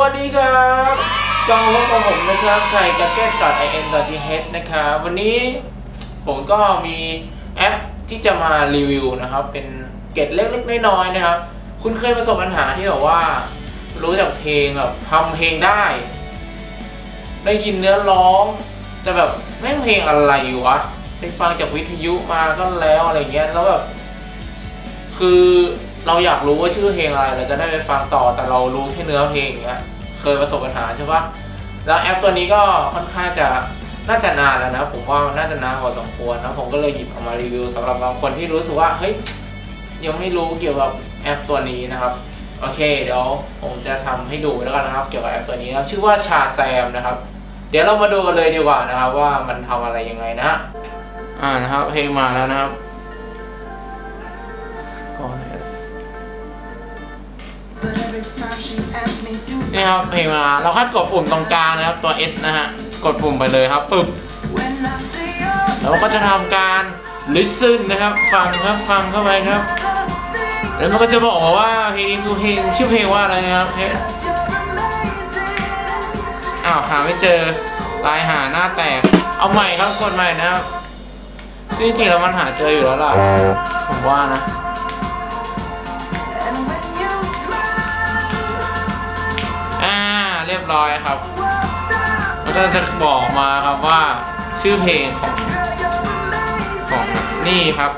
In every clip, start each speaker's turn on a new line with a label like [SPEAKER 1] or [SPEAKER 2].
[SPEAKER 1] วัสดีครับก็พบกับผมนะครับไทยกัเก็ต .in .th นะครับวันนี้ผมก็มีแอปที่จะมารีวิวนะครับ เป็นเกร็ดเล็กๆน้อยๆนะครับ คุณเคยประสบปัญหาที่แบบว่า รู้จักเพลงแบบทำเพลงได้ ได้ยินเนื้อร้อง แต่แบบแม่งเพลงอะไรวะไปฟังจากวิทยุมาก็แล้วอะไรเงี้ยแล้วแบบคือ เราอยากรู้ว่าชื่อเพลงอะไรเราจะได้ไปฟังต่อแต่เรารู้แค่เนื้อเพลงอย่างเงี้ยเคยประสบปัญหาใช่ปะแล้วแอปตัวนี้ก็ค่อนข้างจะน่าจะนานแล้วนะผมว่าน่าจะนานพอสมควรนะผมก็เลยหยิบเอามารีวิวสำหรับบางคนที่รู้สึกว่าเฮ้ยยังไม่รู้เกี่ยวกับแอปตัวนี้นะครับโอเคเดี๋ยวผมจะทำให้ดูแล้วกันนะครับ เกี่ยวกับแอปตัวนี้นะชื่อว่าชาแซมนะครับ เดี๋ยวเรามาดูกันเลยดีกว่านะครับ ว่ามันทำอะไรยังไงนะฮะอ่านะครับเพลงมาแล้วนะครับ นี่ครับเพลงมาเราแค่กดปุ่มตรงกลางนะครับตัว S นะฮะกดปุ่มไปเลยครับปึ๊บแล้วก็จะทำการ listen นะครับ ฟังครับฟังเข้าไปครับ แล้วมันก็จะบอกมาว่าเพลงนี้คือเพลงชื่อเพลงว่าอะไรนะครับเพลงอ้าวหาไม่เจอลายหาหน้าแตก เอาใหม่ครับกดใหม่นะครับจริงๆแล้วมันหาเจออยู่แล้วล่ะผมว่านะ ร้อยครับมันก็จะบอกมาครับว่าชื่อเพลงของของนี่ครับ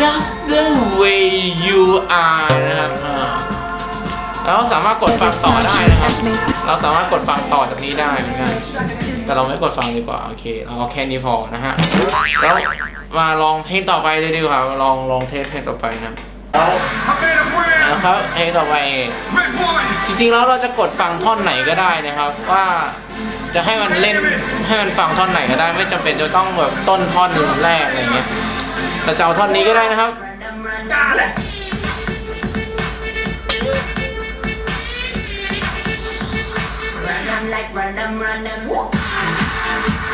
[SPEAKER 1] just the way you are นะครับอ่าแล้วสามารถกดฟังต่อได้นะครับ เราสามารถกดฟังต่อจากนี้ได้เหมือนกัน แต่เราไม่กดฟังดีกว่า โอเค เราเอาแค่นี้พอนะฮะ แล้วมาลองเพลงต่อไปเลยดีกว่า ลองลองเทสเพลงต่อไปนะนะ ครับเพลงต่อไปจริงๆแล้วเราจะกดฟังท่อนไหนก็ได้นะครับ ว่าจะให้มันเล่นให้มันฟังท่อนไหนก็ได้ ไม่จำเป็นจะต้องแบบต้นท่อนแรกอะไรเงี้ยแต่จะเอาท่อนนี้ก็ได้นะครับ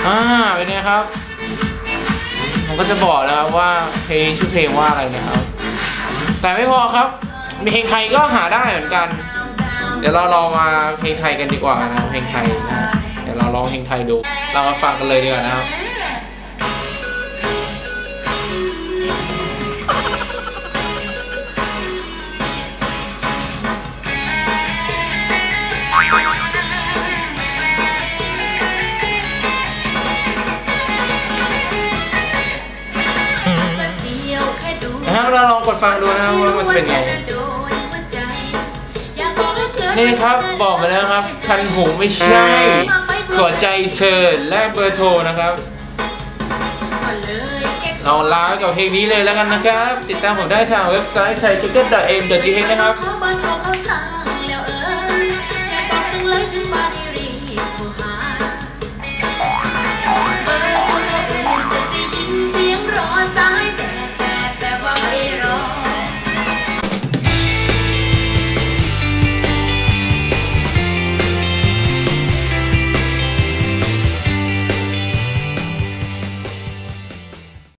[SPEAKER 1] อ่าเป็นไงครับผมก็จะบอกแล้วครับว่าเพลงชื่อเพลงว่าอะไรนะครับ แต่ไม่พอครับมี เพลงไทยก็หาได้เหมือนกัน เดี๋ยวเราลองมาเพลงไทยกันดีกว่านะเพลงไทยนะเดี๋ยวเราลองเพลงไทยดู เรามาฟังกันเลยดีกว่านะครับนะครับเราลองกดฟังดูนะครับว่ามันจะเป็นไง นี่ครับบอกมาแล้วครับ คันหูไม่ใช่ ขอใจเธอและเบอร์โทรนะครับ เราลาไปกับเพลงนี้เลยแล้วกันนะครับ ติดตามผมได้ทางเว็บไซต์ thaijicket.m.th นะครับ
[SPEAKER 2] ขอเบอร์โทรเข้าทางแล้วเอออยากบ